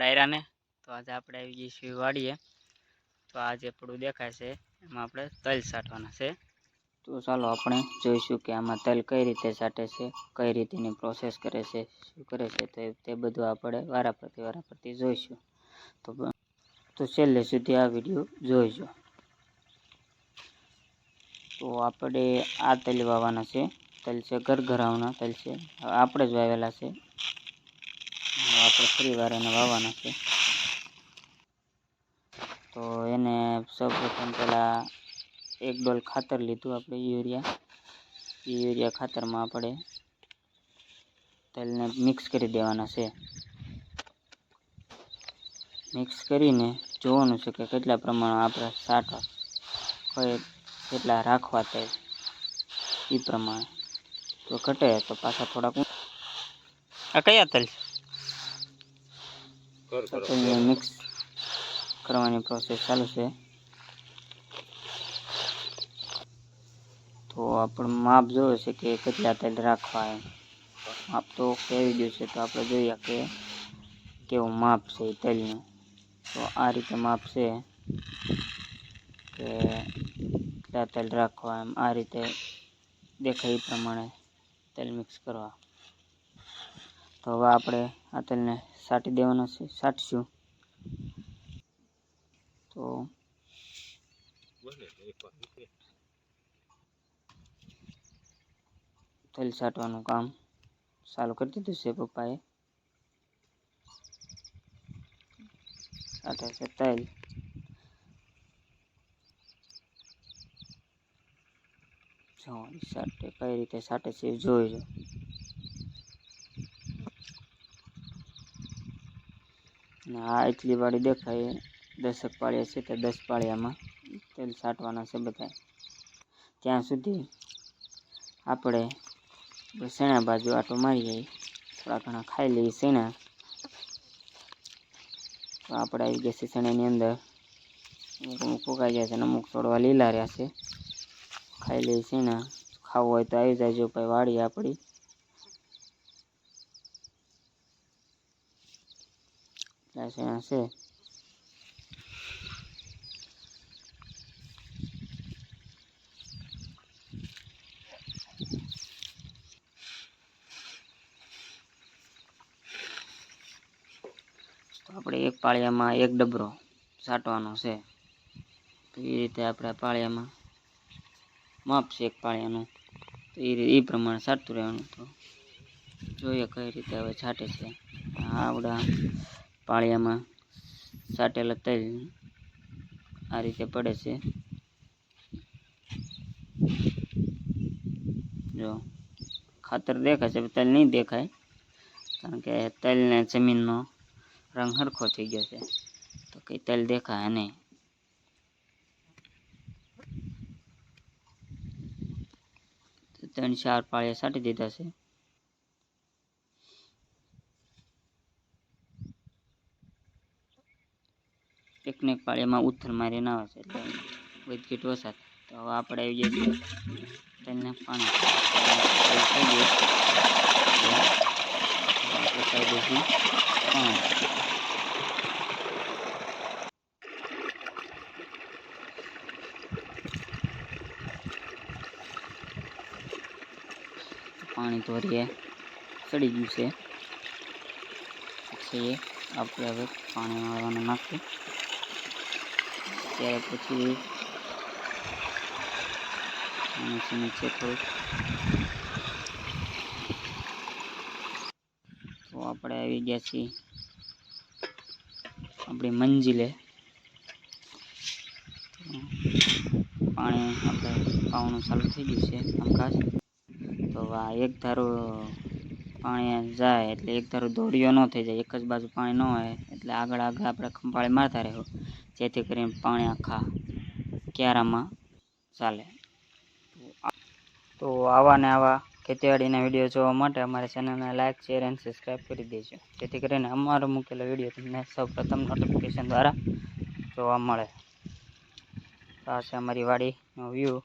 ડાયરાને. તો આજે આપણે આવી ગઈ છીએ વાડીએ. તો આ જે પડું દેખાય છે, એમાં આપણે તલ છાંટવાના છે. તો ચાલો આપણે જોઈશું કે આમાં તલ કઈ રીતે છાંટે છે, કઈ રીતેની પ્રોસેસ કરે છે, શું કરે છે, તો તે બધું આપણે વારા પરથી વારા પરથી જોઈશું. તો તો છેલ્લે સુધી આ વીડિયો જોઈજો. તો આપણે આ તલ વાવવાના છે. તલ છે ઘરઘરાવના તલ છે, આપણે જ વાવેલા છે. આપણે ફરી વાર એને વાવવાના છે. તો એને સૌપ્રથમ પહેલાં એક ડોલ ખાતર લીધું આપણે યુરિયા. યુરિયા ખાતરમાં આપણે તેલને મિક્સ કરી દેવાના છે. મિક્સ કરીને જોવાનું છે કે કેટલા પ્રમાણમાં આપણે સાટવા કઈ કેટલા રાખવા તે એ પ્રમાણે. તો ઘટે તો પાછા થોડાક આ કયા તલ છે? મિક્સ કરવાની પ્રોસેસ ચાલુ છે તો આપણે માપ જોવે છે કે કેટલા તેલ રાખવા એમ માપ તો કેવી ગયું છે તો આપણે જોઈએ કે કેવું માપ છે એ તેલનું તો આ રીતે માપ છે કે કેટલા તેલ રાખવા એમ આ રીતે દેખાય એ પ્રમાણે તેલ મિક્સ કરવા તો હવે આપણે આ તેલને સાટી દેવાનો છે, સાટશું. તો તેલ છાંટવાનું કામ ચાલુ કરી દીધું છે પપ્પાએ. છાંટે છે તેલ. ઈ કઈ રીતે સાટે છે જોઈ લો. આ એટલી વાળી દેખાય દશક પાળીયા છે તે દસ પાળિયામાં તેલ છાંટવાના છે બધા. ત્યાં સુધી આપણે શેણા બાજુ આટો મારી જઈએ થોડા ઘણા ખાઈ લઈએ શેણા. તો આપણે આવી ગયા છે શેણાની અંદર. અમુક અમુક ફૂંકાઈ જાય છે અને અમુક છોડવા લીલા રહ્યા છે. ખાઈ લઈએ શેણા. ખાવું હોય તો આવી જાય જો ભાઈ વાળી આપણી. શેણા છે. આપણે એક પાળિયામાં એક ડબરો છાંટવાનો છે. તો એ રીતે આપણે પાળિયામાં માપ છે એક પાળિયાનું. તો એ રીતે એ પ્રમાણે છાંટતું રહેવાનું. તો જોઈએ કઈ રીતે હવે છાંટે છે. આવડા પાળિયામાં છાંટેલા તેલ આ રીતે પડે છે. જો, ખાતર દેખાય છે, પણ તેલ નહીં દેખાય, કારણ કે તેલને જમીનનો રંગ હરખો થઈ ગયો છે. તો કંઈ તેલ દેખાય નહીં. તો ત્રણ ચાર પાળિયા છાંટી દીધા છે. એકને એક એમાં ઉથલ મારી ના હશે એટલે વધઘટ તો હવે આપણે આવી જઈએ તેલને પાણી પાણી ધોરીએ ચડી ગયું છે. પછી આપણે હવે પાણી વાળવાનું નાખીએ. ત્યારે પછી નીચે થોડુંક. તો આપણે આવી ગયા છીએ આપણી મંજિલે. પાણી આપણે પાવાનું ચાલુ થઈ ગયું છે, કામકાજ. તો આ એક ધારું પાણી જાય, એટલે એક ધારું દોરીઓ ન થઈ જાય, એક જ બાજુ પાણી ન હોય, એટલે આગળ આગળ આપણે ખંભાળી મારતા રહેવું જેથી કરીને પાણી આખા ક્યારામાં ચાલે. તો આવા ને આવા ખેતીવાડીના વીડિયો જોવા માટે અમારી ચેનલને લાઇક શેર એન્ડ સબસ્ક્રાઈબ કરી દેજો. જેથી કરીને અમારો મૂકેલો વીડિયો તમને સૌપ્રથમ નોટિફિકેશન દ્વારા જોવા મળે. તો અમારી વાડીનો વ્યૂ